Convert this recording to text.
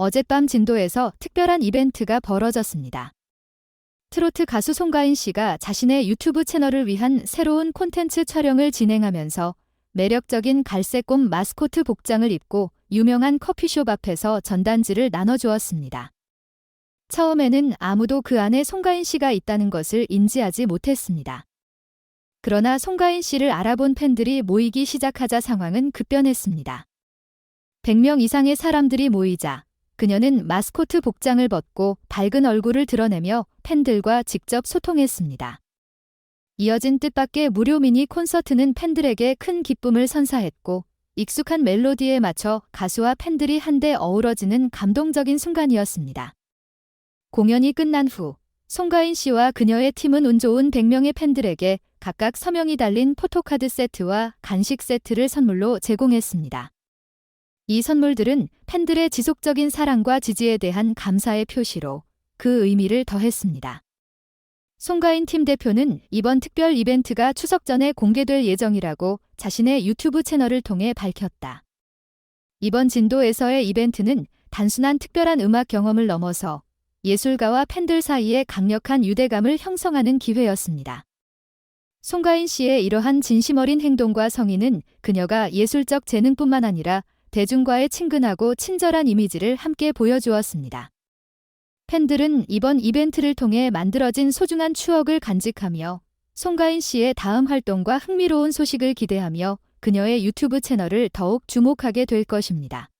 어젯밤 진도에서 특별한 이벤트가 벌어졌습니다. 트로트 가수 송가인 씨가 자신의 유튜브 채널을 위한 새로운 콘텐츠 촬영을 진행하면서 매력적인 갈색곰 마스코트 복장을 입고 유명한 커피숍 앞에서 전단지를 나눠주었습니다. 처음에는 아무도 그 안에 송가인 씨가 있다는 것을 인지하지 못했습니다. 그러나 송가인 씨를 알아본 팬들이 모이기 시작하자 상황은 급변했습니다. 100명 이상의 사람들이 모이자 그녀는 마스코트 복장을 벗고 밝은 얼굴을 드러내며 팬들과 직접 소통했습니다. 이어진 뜻밖의 무료 미니 콘서트는 팬들에게 큰 기쁨을 선사했고 익숙한 멜로디에 맞춰 가수와 팬들이 한데 어우러지는 감동적인 순간이었습니다. 공연이 끝난 후 송가인 씨와 그녀의 팀은 운 좋은 100명의 팬들에게 각각 서명이 달린 포토카드 세트와 간식 세트를 선물로 제공했습니다. 이 선물들은 팬들의 지속적인 사랑과 지지에 대한 감사의 표시로 그 의미를 더했습니다. 송가인 팀 대표는 이번 특별 이벤트가 추석 전에 공개될 예정이라고 자신의 유튜브 채널을 통해 밝혔다. 이번 진도에서의 이벤트는 단순한 특별한 음악 경험을 넘어서 예술가와 팬들 사이에 강력한 유대감을 형성하는 기회였습니다. 송가인 씨의 이러한 진심 어린 행동과 성의는 그녀가 예술적 재능뿐만 아니라 대중과의 친근하고 친절한 이미지를 함께 보여주었습니다. 팬들은 이번 이벤트를 통해 만들어진 소중한 추억을 간직하며 송가인 씨의 다음 활동과 흥미로운 소식을 기대하며 그녀의 유튜브 채널을 더욱 주목하게 될 것입니다.